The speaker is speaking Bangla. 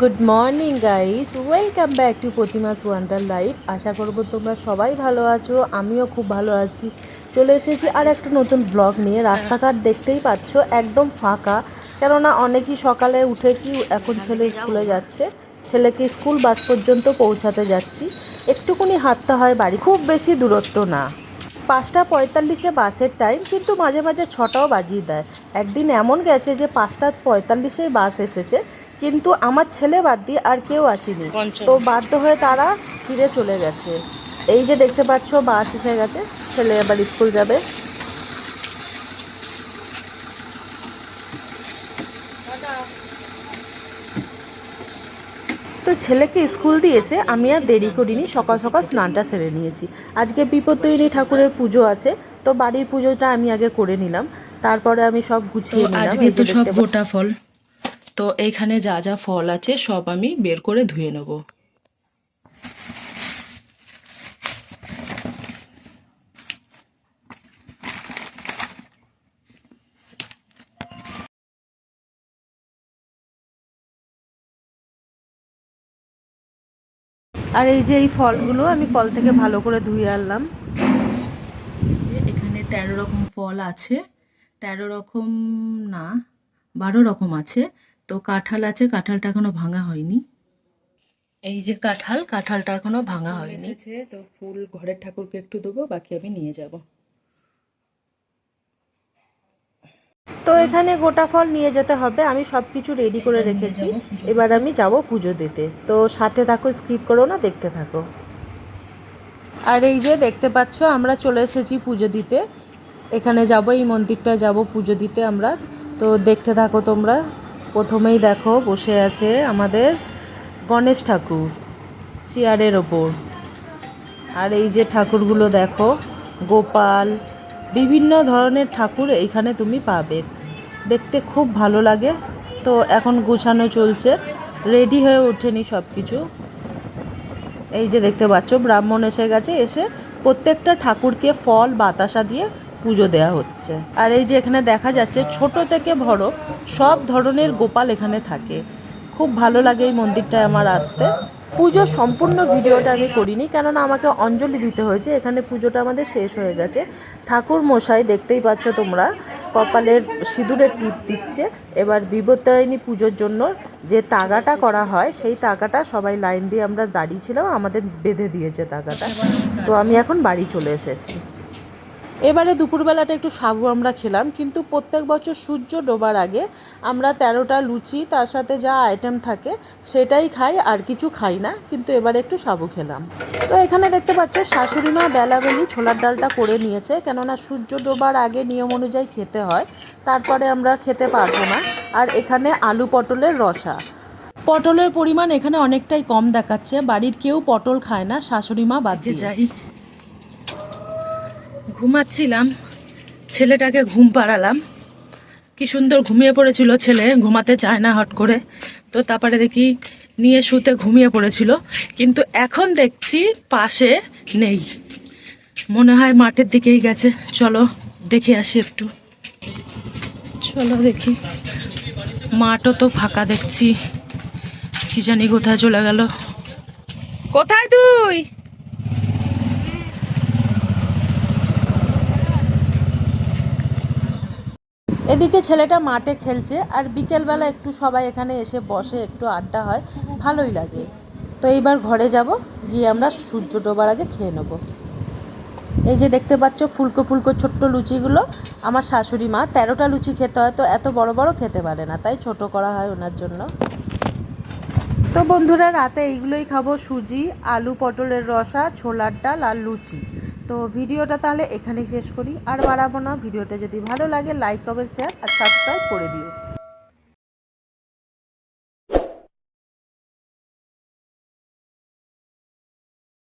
Good morning guys welcome back to প্রতিমাস wonder life আশা করব তোমরা সবাই ভালো আছো, আমিও খুব ভালো আছি। চলে এসেছি আর একটা নতুন ব্লগ নিয়ে। রাস্তাঘাট দেখতেই পাচ্ছ, একদম ফাঁকা। কেননা অনেকই সকালে উঠেছি, এখন ছেলে স্কুলে যাচ্ছে। ছেলেকে স্কুল বাস পর্যন্ত পৌঁছাতে যাচ্ছি। একটুকুনি হাঁটতে হয় বাড়ি। খুব বেশি দূরত্ব না। পাঁচটা পঁয়তাল্লিশে বাসের টাইম কিন্তু মাঝে মাঝে ছটাও বাজিয়ে দেয়। একদিন এমন গেছে যে পাঁচটা পঁয়তাল্লিশে বাস এসেছে কিন্তু আমার ছেলে বাদ দিয়ে আর কেউ আসেনি। তো বাধ্য হয়ে তারা ফিরে চলে গেছে। এই যে দেখতে পাচ্ছ বাস এসে গেছে ছেলে এবার স্কুল যাবে। ছেলেকে স্কুল দিয়েছে এসে আমি আর দেরি করিনি সকাল সকাল স্নানটা সেরে নিয়েছি। আজকে বিপত্তরিণী ঠাকুরের পুজো আছে তো বাড়ির পুজোটা আমি আগে করে নিলাম। তারপরে আমি সব গুছিয়ে নিলাম আজকে তো সব গোটা ফল। তো এখানে যা যা ফল আছে সব আমি বের করে ধুয়ে নেব। আর এই যে এই ফলগুলো আমি ফল থেকে ভালো করে ধুয়ে আনলাম। যে এখানে তেরো রকম ফল আছে তেরো রকম না বারো রকম আছে। তো কাঁঠাল আছে কাঁঠালটা এখনও ভাঙা হয়নি। এই যে কাঁঠাল কাঁঠালটা এখনও ভাঙা হয়নি। তো ফুল ঘরের ঠাকুরকে একটু দেবো বাকি আমি নিয়ে যাব। তো এখানে গোটা ফল নিয়ে যেতে হবে। আমি সব কিছু রেডি করে রেখেছি। এবার আমি যাব পুজো দিতে। তো সাথে থাকো স্কিপ করো না, দেখতে থাকো। আর এই যে দেখতে পাচ্ছ, আমরা চলে এসেছি পুজো দিতে। এখানে যাব, এই মন্দিরটা যাব পুজো দিতে আমরা। তো দেখতে থাকো তোমরা। প্রথমেই দেখো, বসে আছে আমাদের গণেশ ঠাকুর চেয়ারের ওপর। আর এই যে ঠাকুরগুলো দেখো, গোপাল, বিভিন্ন ধরনের ঠাকুর এইখানে তুমি পাবে। দেখতে খুব ভালো লাগে। তো এখন গোছানো চলছে। রেডি হয়ে ওঠেনি সব কিছু এই যে দেখতে পাচ্ছ, ব্রাহ্মণ এসে গেছে। এসে প্রত্যেকটা ঠাকুরকে ফল, বাতাসা দিয়ে পুজো দেওয়া হচ্ছে। আর এই যে এখানে দেখা যাচ্ছে, ছোট থেকে বড় সব ধরনের গোপাল এখানে থাকে। খুব ভালো লাগে এই মন্দিরটায় আমার আসতে। পুজোর সম্পূর্ণ ভিডিওটা আমি করিনি, কেননা আমাকে অঞ্জলি দিতে হয়েছে, এখানে পুজোটা আমাদের শেষ হয়ে গেছে। ঠাকুর মশাই, দেখতেই পাচ্ছ তোমরা, কপালের সিঁদুরের টিপ দিচ্ছে। এবার বিপত্তারিণী পুজোর জন্য যে তাগাটা করা হয়, সেই তাগাটা সবাই লাইন দিয়ে আমরা দাঁড়িয়েছিলাম আমাদের বেঁধে দিয়েছে তাগাটা। তো আমি এখন বাড়ি চলে এসেছি। এবারে দুপুরবেলাটা একটু সাবু আমরা খেলাম, কিন্তু প্রত্যেক বছর সূর্য ডোবার আগে আমরা তেরোটা লুচি, তার সাথে যা আইটেম থাকে সেটাই খাই, আর কিছু খাই না, কিন্তু এবারে একটু সাবু খেলাম। তো এখানে দেখতে পাচ্ছ, শাশুড়ি মা বেলাবেলি ছোলার ডালটা করে নিয়েছে, কেননা সূর্য ডোবার আগে নিয়ম অনুযায়ী খেতে হয়, তারপরে আমরা খেতে পারব না, আর এখানে আলু পটলের রসা। পটলের পরিমাণ এখানে অনেকটাই কম দেখাচ্ছে, বাড়ির কেউ পটল খায় না, শাশুড়ি মা বাদ দিয়ে। যাই। ঘুমাচ্ছিলাম, ছেলেটাকে ঘুম পাড়ালাম। কি সুন্দর ঘুমিয়ে পড়েছিল ছেলে, ঘুমাতে চায় না হট করে। তো তারপরে দেখি নিয়ে শুতে ঘুমিয়ে পড়েছিল, কিন্তু এখন দেখছি পাশে নেই। মনে হয় মাঠের দিকেই গেছে। চলো, দেখে আসি একটু। চলো দেখি। মাঠও তো ফাঁকা দেখছি। কি জানি কোথায় চলে গেল। কোথায় তুই? এদিকে ছেলেটা মাঠে খেলছে আর বিকেলবেলা একটু সবাই এখানে এসে বসে একটু আড্ডা হয়, ভালোই লাগে। তো এইবার ঘরে যাব, গিয়ে আমরা সূর্য ডোবার আগে খেয়ে নেব। এই যে দেখতে পাচ্ছ ফুলকো ফুলকো ছোট্ট লুচিগুলো, আমার শাশুড়ি মা তেরোটা লুচি খেতে হয়, তো এত বড় বড় খেতে পারে না, তাই ছোট করা হয় ওনার জন্য। তো বন্ধুরা, রাতে এইগুলোই খাব, সুজি, আলু পটলের রসা, ছোলার ডাল আর লুচি। তো ভিডিওটা তাহলে এখানেই শেষ করি। আর বাড়াবো না, ভিডিওটা যদি ভালো লাগে লাইক কমেন্ট শেয়ার আর সাবস্ক্রাইব করে দিও।